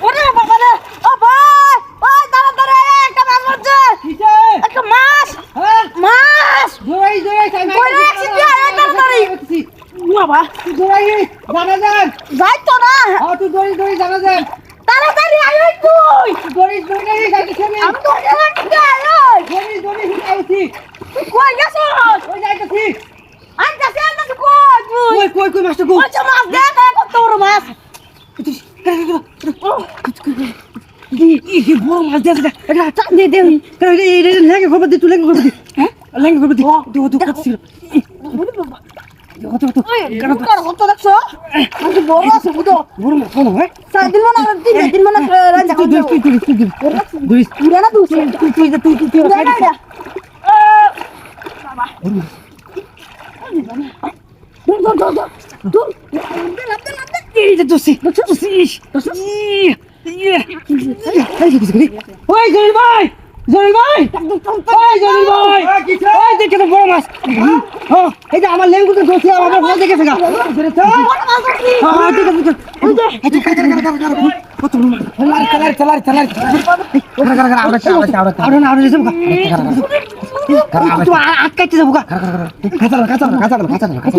ওরে বাবা রে ও ভাই ওই দাঁড়া দাঁড়া একটা মাছ মারছে একটা মাছ হ্যাঁ মাছ দৌড়াই তাই কই রাখছি তুই আরে তাড়াতাড়ি বাবা দৌড়াই জানা যান যাই তো না হ্যাঁ তুই দৌড়ি দৌড়ি জানা যান তাড়াতাড়ি আয় ওই তুই দৌড়ি দৌড়ি যাইতেছি আমি আমি তো জানি না দৌড়ি দৌড়ি হুকাইছি তুই কই গেছিস ওই যাইতেছি আনতাছি আনতাছি কই তুই কই কই কই মাস্টার কই যে মাছ দেখ বড় মাছ কি বড় মাছ দিয়ে আছে এটা টান দিয়ে দে এটা এটা লেগে খবর দি তুই লেগে খবর দি হ্যাঁ লেগে খবর দি দিও দিও কত ছিল কত কত ওই কার কত দেখছ আমি বড় আছে বুঝো বড় মাছ কোন হয় সাই দিন মনে দিন দিন মনে রাজা তুই তুই তুই তুই তুই তুই পুরা না তুই তুই তুই তুই তুই তুই পুরা না দূর দূর দূর দূর এই যে তুই তুই এই যে তুই ওই জলিল ভাই জলিল ভাই ওই জলিল ভাই ওই দেখে তো বড় মাছ হ্যাঁ এই যে আমার লেঙ্গু তো ধরছে আমার বড় দেখেছে হ্যাঁ না আটকাইতে যাব কাঁচা কাঁচা কাঁচা কাঁচা কাঁচা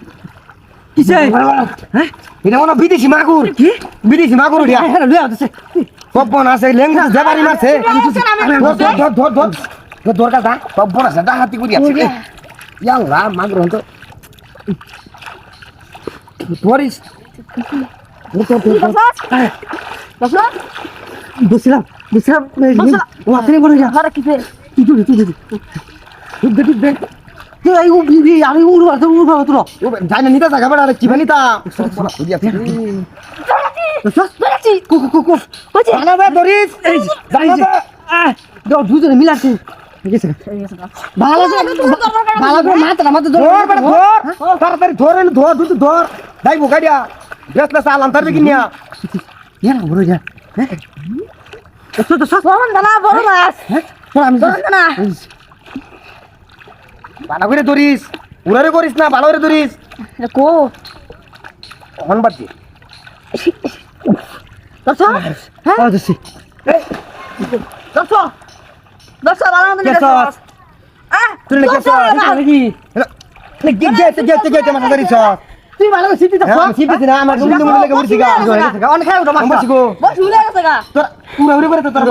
কিসে হ্যাঁ? এটা মনে বিদেশি মাগুর। কি? বিদেশি মাগুর উঠিয়া হ্যাঁ হ্যাঁ লুয়া আছে কপন আছে লেঙ্গু জেবারি মারছে। ধর ধর ধর ধর ধর। ধর ধর কাটা কপন আছে দা হাতি করি আছে। ইয়াংলা মাগুর হতো ধরিস বসলাম। বসলাম। ও আপনি বলে যা তুই তুই তুই তুই তুই উবি বি আমি উড় আর উড় আর তোর ও যাই না নিতা জায়গা বেড়া কি কো কো কো কো। দে দাও দুজনে আছে ভালো ভালো করে মাথা মাথা ধর বেটা ধর তাড়াতাড়ি ধর ধর দুধ ধর। যাইবো গাড়িয়া। বেসলে সালাম তার দিকে নিয়া। ইয়া না বড় যা হ্যাঁ? তো তো সব হ্যাঁ আমি ভালো করে ধরিস উড়ারে করিস না ভালো করে ধরিস। হন বাদ হ্যাঁ? দছি। তুই নাকি নাকি? গেতে গেতে গেতে মাথা ধরিস। তুই ভালো করে সিটি হ্যাঁ না আমার উড়ছি গা। অনেক ওটা গো। তোর উড়া উড়ে করে তোর